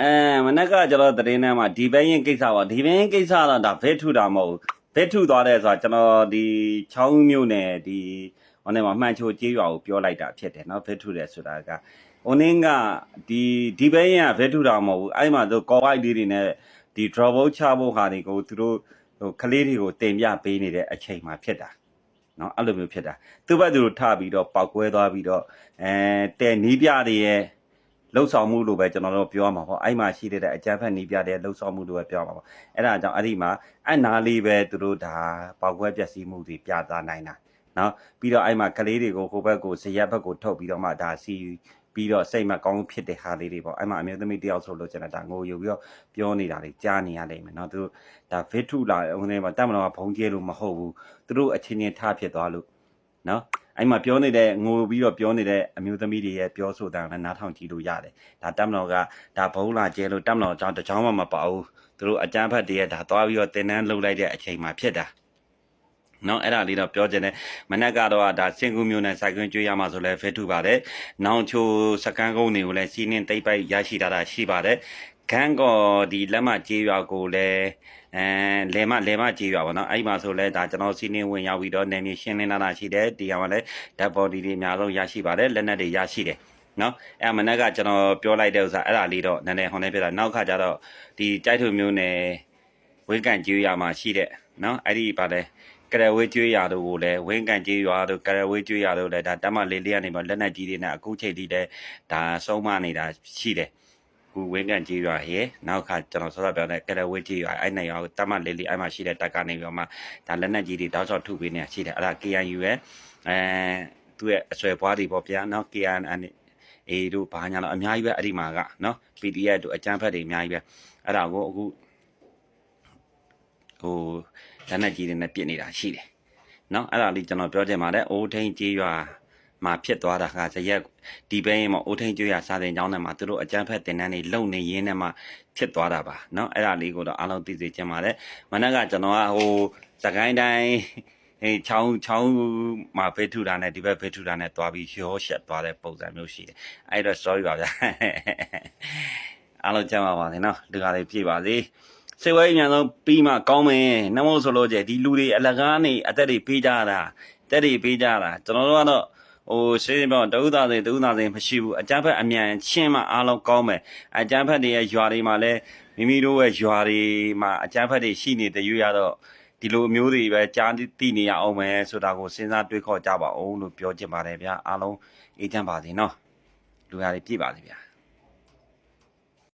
အဲမနေ့ကကျွန်တော်သတင်းထဲမှာဒီဘဲရင်ကိစ္စပါဒီဘဲရင်ကိစ္စတော့ဒါဘဲထုတာမဟုတ်ဘူးဘဲထုသွားတယ်ဆိုတာကျွန်တော်ဒီချောင်းမြို့နယ်ဒီဟိုနေ့မှာမှန်ချိုကြေးရွာကိုပြောလိုက်တာဖြစ်တယ်เนาะဘဲထုတယ်ဆိုတာကဟိုနေ့ကဒီဒီဘဲရင်ကဘဲထုတာမဟုတ်ဘူးအဲ့မှာသူကော်ဝိုက်လေးတွေနဲ့ဒီ drop out ချဖို့ဟာတွေကိုသူတို့ဟိုကလေးတွေကိုတင်ပြပေးနေတဲ့အချိန်မှာဖြစ်တာ နော်အဲ့လိုမျိုးဖြစ်တာသူ့ဘက်သူတို့ထပြီးတော့ပောက်ကွဲသွားပြီးတော့အဲတဲနီးပြတွေရဲ့ လှုပ်ဆောင်မှုလို့ပဲကျွန်တော်တို့ပြောရမှာပေါ့အဲ့မှာရှိတဲ့အကြမ်းဖက်နေပြတဲ့လှုပ်ဆောင်မှုလို့ပဲပြောရမှာပေါ့အဲ့ဒါကြောင့်အဲ့ဒီမှာအနာလေးပဲသူတို့ဒါပေါက်ကွဲပျက်စီးမှုတွေပြသနိုင်တာနော်ပြီးတော့အဲ့မှာကလေးတွေကိုဟိုဘက်ကိုဇရက်ဘက်ကိုထုတ်ပြီးတော့မှဒါစီပြီးတော့စိတ်မကောင်းဖြစ်တဲ့ဟာလေးတွေပေါ့အဲ့မှာအမျိုးသမီးတယောက်ဆိုလို့ကျွန်တော်ဒါငိုယူပြီးတော့ပြောနေတာလေးကြားနေရနိုင်မယ်နော်သူတို့ဒါဗစ်ထုလာဟိုနေမှာတမန်တော်ကဘုံကျဲလို့မဟုတ်ဘူးသူတို့အချင်းချင်းထဖြစ်သွားလို့နော် အဲ့မှာပြောနေတဲ့ငိုပြီးတော့ပြောနေတဲ့အမျိုးသမီးတွေရဲ့ပြောဆိုတာလည်းနားထောင်ကြည့်လို့ရတယ်ဒါတက်မတော်ကဒါဘုံလာကျဲလို့တက်မတော်အကြောင်းတစ်ကြောင်းမှမပါဘူးသူတို့အကြမ်းဖက်တွေရဲ့ဒါသွားပြီးတော့တင်တန်းလှုပ်လိုက်တဲ့အချိန်မှာဖြစ်တာနော်အဲ့ဒါလေးတော့ပြောချင်တယ်မနက်ကတော့ဒါစင်ကူမျိုးနဲ့စိုက်ကွင်းကျွေးရမှာဆိုလဲဖဲထုပါတယ်။နောင်ချိုစကန်းကုန်းတွေကိုလည်းစီးနှင်းတိတ်ပိုက်ရရှိတာတာရှိပါတယ်။ ခန်းကောဒီလက်မကြေးရွာကိုလည်းအဲလေမလေမကြေးရွာပေါ့နော်အဲ့ဒီမှာဆိုလဲဒါကျွန်တော်စီးနှင်းဝင်ရောက်ပြီးတော့နေမြေရှင်းလင်းလာတာရှိတယ်ဒီကမှာလည်းဓာတ်ဘော်ဒီတွေအများဆုံးရရှိပါတယ်လက်နက်တွေရရှိတယ်နော်အဲ့မနက်ကကျွန်တော်ပြောလိုက်တဲ့ဥစ္စာအဲ့ဒါလေးတော့နည်းနည်းဟောနေပြတာနောက်ခါကျတော့ဒီတိုက်ထုံမျိုးနယ်ဝေးကန်ကျွေးရမှာရှိတဲ့နော်အဲ့ဒီပါလဲကရဝေးကျွေးရတို့ကိုလည်းဝင်းကန်ကျွေးရွာတို့ကရဝေးကျွေးရတို့လည်းဒါတမလေးလေးကနေမှလက်နက်ကြီးတွေနဲ့အခုချိန်ထိလည်းဒါဆုံးမနေတာရှိတယ် ကူဝင်းကန်ကြီးရွာရေနောက်ခါကျွန်တော်ဆောစောပြောတဲ့ကရဝေးကြီးရွာအဲ့နေရွာကိုတမလေးလေးအဲ့မှာရှိတဲ့တက်ကနေပြီးတော့မှဒါလက်နက်ကြီးတွေတောက်ချောက်ထုပေးနေတာရှိတယ်အဲ့ဒါ KNU ရဲ့အဲသူ့ရဲ့အဆွဲပွားတွေပေါ့ဗျာနော် KN အေးတို့ဘာညာတော့အများကြီးပဲအဲ့ဒီမှာကနော် PDF တို့အကြမ်းဖက်တွေအများကြီးပဲအဲ့ဒါကိုအခုဟိုလက်နက်ကြီးတွေနဲ့ပြစ်နေတာရှိတယ်နော်အဲ့ဒါလေးကျွန်တော်ပြောချင်ပါတယ်အိုးထိန်ကြီးရွာ မှာဖြစ်သွားတာကဇရက်ဒီဘဲရင်မှာအိုးထိန်ကျွေးရစာတင်ကျောင်းထဲမှာသူတို့အကြမ်းဖက်တင်တန်းတွေလုံနေရင်းနဲ့မှဖြစ်သွားတာပါเนาะအဲ့ဒါလေးကိုတော့အားလုံးသိစေချင်ပါတယ်မနက်ကကျွန်တော်ကဟိုစကိုင်းတိုင်းဟေးချောင်းချောင်းမှာဖေးထူတာနဲ့ဒီဘက်ဖေးထူတာနဲ့တွားပြီးရောရှက်သွားတဲ့ပုံစံမျိုးရှိတယ်အဲ့တော့ sorry ပါဗျာအားလုံးကြမ်းပါပါစေเนาะလူကားလေးပြည့်ပါစေစေဝဲအမြန်ဆုံးပြီးမှကောင်းမယ်နှမို့ဆိုလို့ကျဒီလူတွေအလကားနေအသက်တွေပေးကြတာတက်တွေပေးကြတာကျွန်တော်တို့ကတော့ ဟိုရှင်းပြောတဥသားစိန်တဥသားစိန်မရှိဘူးအကြမ်းဖက်အမြန်ချင်းမှအားလုံးကောင်းမယ်အကြမ်းဖက်တွေရဲ့ရွာတွေမှာလည်းမိမိတို့ရဲ့ရွာတွေမှာအကြမ်းဖက်တွေရှိနေတဲ့ရွရတော့ဒီလိုမျိုးတွေပဲကြားသိနေရအောင်မယ်ဆိုတာကိုစဉ်းစားတွေးခေါ်ကြပါအောင်လို့ပြောချင်ပါတယ်ဗျာအားလုံးအေးချမ်းပါစေနော်လူရည်ပြည့်ပါစေဗျာ